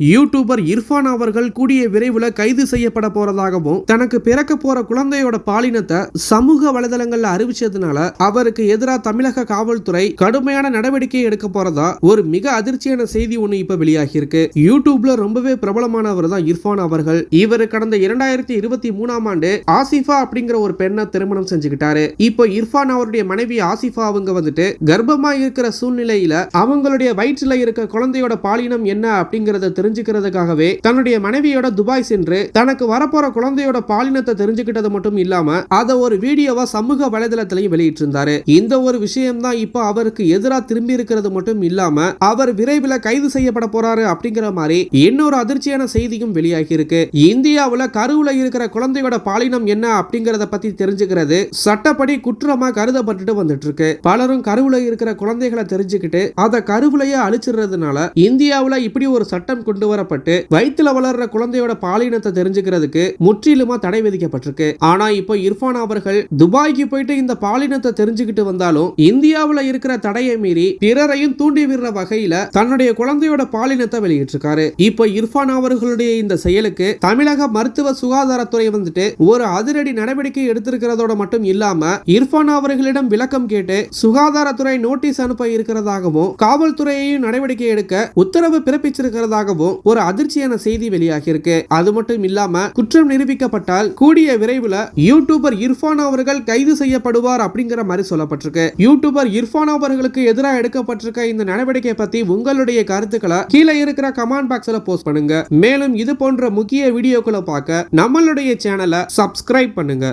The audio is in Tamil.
யூடியூபர் இர்ஃபான் அவர்கள் கூடிய விரைவில் கைது செய்யப்பட போறதாகவும் தனக்கு பிறக்க போற குழந்தையோட பாலினத்தை சமூக வலைதளங்கள்ல அறிவிச்சதுனால அவருக்கு எதிராக தமிழக காவல்துறை கடுமையான நடவடிக்கை எடுக்க போறதா ஒரு மிக அதிர்ச்சியான செய்தி ஒண்ணு இப்ப வெளியாகி இருக்கு யூடியூப்ல ரொம்பவே பிரபலமானவர் தான் இர்ஃபான் அவர்கள். இவர் கடந்த இரண்டாயிரத்தி இருபத்தி மூணாம் ஆண்டு ஆசிஃபா அப்படிங்கிற ஒரு பெண்ணை திருமணம் செஞ்சுக்கிட்டாரு. இப்போ இர்ஃபான் அவருடைய மனைவி ஆசிஃபா அவங்க வந்துட்டு கர்ப்பமா இருக்கிற சூழ்நிலையில அவங்களுடைய வயிற்றுல இருக்க குழந்தையோட பாலினம் என்ன அப்படிங்கறத தெரிஞ்சுக்கிறதுக்காகவே தன்னுடைய மனைவியோட துபாய் சென்று தனக்கு வரப்போற குழந்தையோட பாலினத்தை தெரிஞ்சுக்கிட்டது மட்டும் இல்லாம அதை ஒரு வீடியோவா சமூக வலைதளத்திலையும் வெளியிட்டிருந்தாரு. இந்த ஒரு விஷயம் தான் இப்போ அவருக்கு எதிராக திரும்பி இருக்கிறது மட்டும் இல்லாம அவர் விரைவில் கைது செய்யப்பட போறாரு அப்படிங்கிற மாதிரி இன்னொரு அதிர்ச்சியான செய்தியும் வெளியாகி இருக்கு. இந்தியாவுல கருவுல இருக்கிற குழந்தையோட பாலினம் என்ன அப்படிங்கறத பத்தி தெரிஞ்சுக்கிறது சட்டப்படி குற்றமா கருதப்பட்டுட்டு வந்துட்டு இருக்கு. பலரும் கருவுல இருக்கிற குழந்தைகளை தெரிஞ்சுக்கிட்டு அதை கருவுலையே அழிச்சிடுறதுனால இந்தியாவுல இப்படி ஒரு சட்டம் கொண்டு வரப்பட்டு வயிற்றுல வளர்ற குழந்தையோட பாலினத்தை தெரிஞ்சுக்கிறதுக்கு முற்றிலுமா தடை விதிக்கப்பட்டிருக்கு. ஆனா இப்போ இர்ஃபான் அவர்கள் துபாய்க்கு போயிட்டு இந்த பாலினத்தை தெரிஞ்சுக்கிட்டு வந்தாலும் இந்தியாவில் இருக்கிற தடையை மீறி பிறரையும் தூண்டி விடுற வகையில தன்னுடைய குழந்தையோட பாலினத்தை வெளியிட்டிருக்காரு. இப்போ இர்ஃபான் அவர்களுடைய இந்த செயலுக்கு தமிழக மருத்துவ சுகாதாரத்துறை வந்துட்டு ஒரு அதிரடி நடவடிக்கை எடுத்திருக்கிறதோட மட்டும் இல்லாம இர்ஃபான் அவர்களிடம் விளக்கம் கேட்டு சுகாதாரத்துறை நோட்டீஸ் அனுப்ப இருக்கிறதாகவும் காவல்துறையையும் நடவடிக்கை எடுக்க உத்தரவு பிறப்பிச்சிருக்கிறதாகவும் ஒரு அதிர்ச்சியான செய்தி வெளியாகியிருக்கு. அது மட்டும் இல்லாம குற்றம் நிரூபிக்கப்பட்டால் கூடிய விரைவில் யூடியூபர் இர்ஃபான் அவர்கள் கைது செய்யப்படுவார் அப்படிங்கிற மாதிரி சொல்லப்பட்டிருக்கு. யூடியூபர் இர்ஃபான் அவர்களுக்கு எதிராக எடுக்கப்பட்டிருக்க இந்த நடவடிக்கை பத்தி உங்களுடைய கருத்துக்களை கீழே இருக்கிற கமெண்ட் பாக்ஸ்ல போஸ்ட் பண்ணுங்க. மேலும் இது போன்ற முக்கிய வீடியோக்களை பார்க்க நம்மளுடைய சேனலை சப்ஸ்கிரைப் பண்ணுங்க.